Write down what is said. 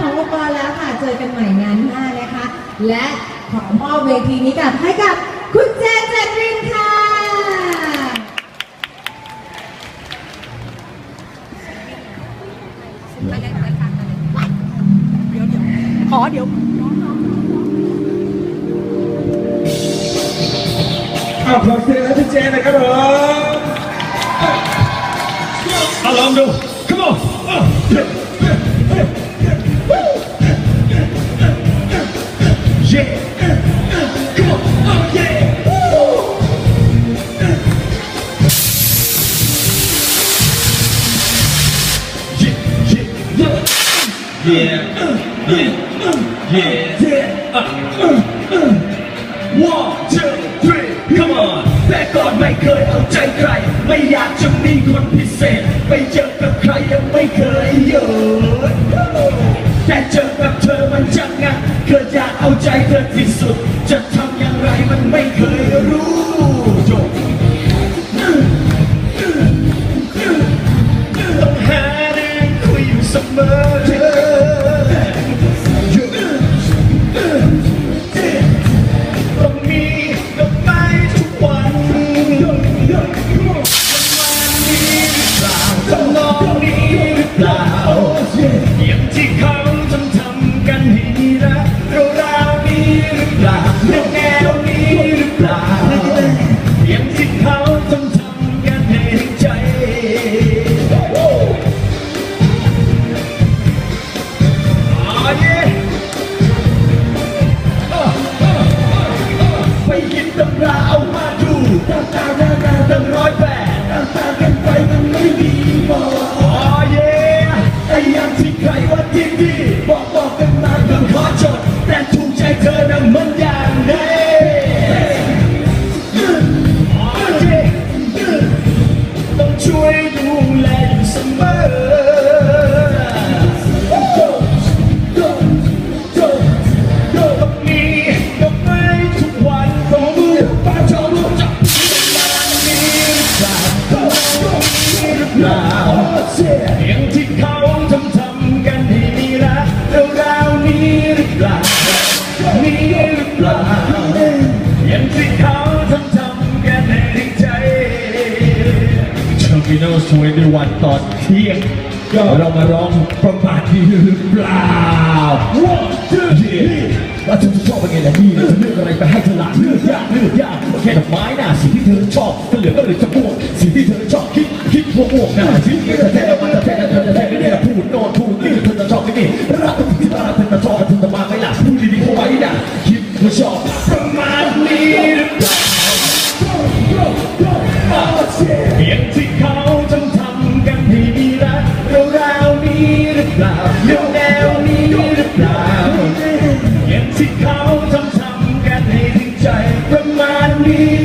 ขององค์กรแล้วค่ะ เจอกันใหม่งานหน้านะคะ และขอมอบเวทีนี้กับให้กับคุณเจนเจนรินค่ะ ขอเดี๋ยว เอาขอเสียงให้พี่เจนหนะครับผมเอาลองดู come on อะ yeah yeah yeah yeah one two three come on แต่ก่อนไม่เคยเอาใจใคร ไม่อยากจะมีคนพิเศษ ไปเจอกับใครยังไม่เคยอยู่แต่เจอกับเธอมันจังงันเกิดอยากเอาใจเธอที่สุด จะทำอย่างไรมันไม่เคยรู้จบต้องหาเรื่องคุยอยู่เสมอ หรือเปล่าอย่างที่เขาทำทำกันให้ใจ Oh yeah ไปหยิบตำรา เสียงที่เขาทำทำกันให้มีรักเราวๆนี้หรือเปล่ามีหรือเปล่าอย่างที่เขาทำทำกันให้ใจเทอร์มินอลสวยในวันตอนเที่ยงเรามาร้องประมาณนี้หรือเปล่า One two three ว่าเธอจะชอบเป็นไงล่ะนี่จะเลือกอะไรไปให้เธอละเลือกยากเลือกยากแค่ดอกไม้น่ะสิ่งที่เธอชอบก็เหลือ โง่ง่ายที่นี่แท้มันจะแท้กันจะแท้ไม่ได้พูดนอนพูดนี่เธอจะชอบที่นี่รักที่ตาเธอจะชอบเธอจะมาไม่หลัพูดดีๆเข้าไว้นะคิดว่าชอบประมาณนี้หรือเปล่าเสียงที่เขาจำทำกันให้มีรักเร็วๆนี้หรือเปล่าเร็วนี้หรือเปล่าเสียงที่เขาจำทำกันให้ถึงใจประมาณนี้